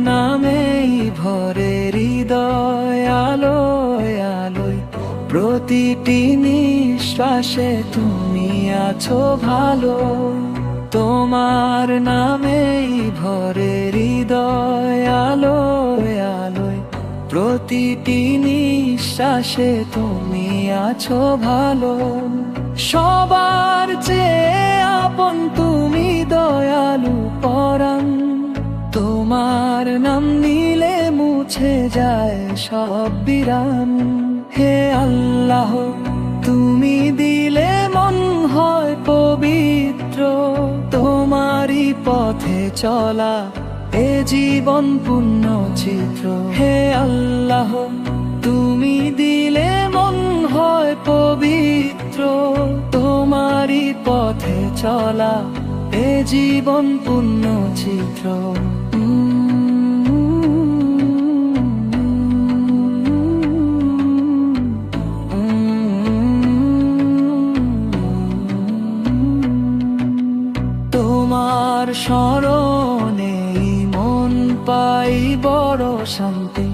নামেই ভরে হৃদয় প্রতিটি নিঃশ্বাসে তুমি আছো ভালো। তোমার নামেই ভরে হৃদয় আলোয়। প্রতিটি নিঃশ্বাসে তুমি আছো ভালো। সবার চেয়ে আপন তুমি তোমার নাম নিলে মুছে যায় সব বিরাম। হে আল্লাহ, তুমি দিলে মন হয় পবিত্র। তোমারই পথে চলা এ জীবন পূর্ণ চিত্র। হে আল্লাহ, তুমি দিলে মন হয় পবিত্র। তোমারই পথে চলা এ জীবন পূর্ণ চিত্র। তোমার স্মরণে মন পাই বড় শান্তি।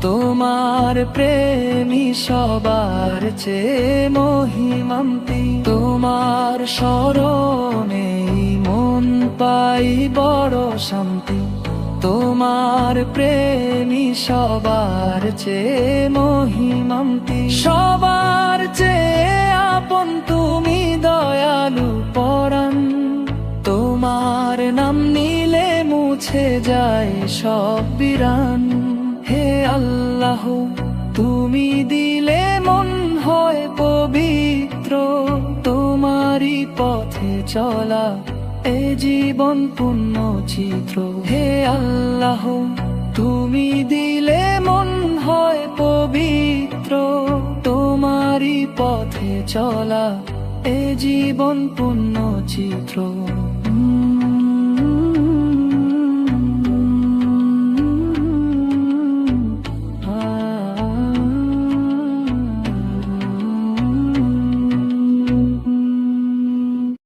তোমার প্রেমী সবার চেয়ে মহিমান্তি। তোমার স্মরণে মন পাই বড় শান্তি। তোমার প্রেমী সবার চেয়ে মহিমান্তি। সবার তোমার নাম নিলে মুছে যায় সব বিরান। হে আল্লাহ, তুমি দিলে মন হয় পবিত্র। তোমারই পথে চলা এ জীবন পূর্ণ চিত্র। হে আল্লাহ, তুমি দিলে মন হয় পবিত্র। তোমারই পথে চলা এ জীবন পূর্ণ চিত্র।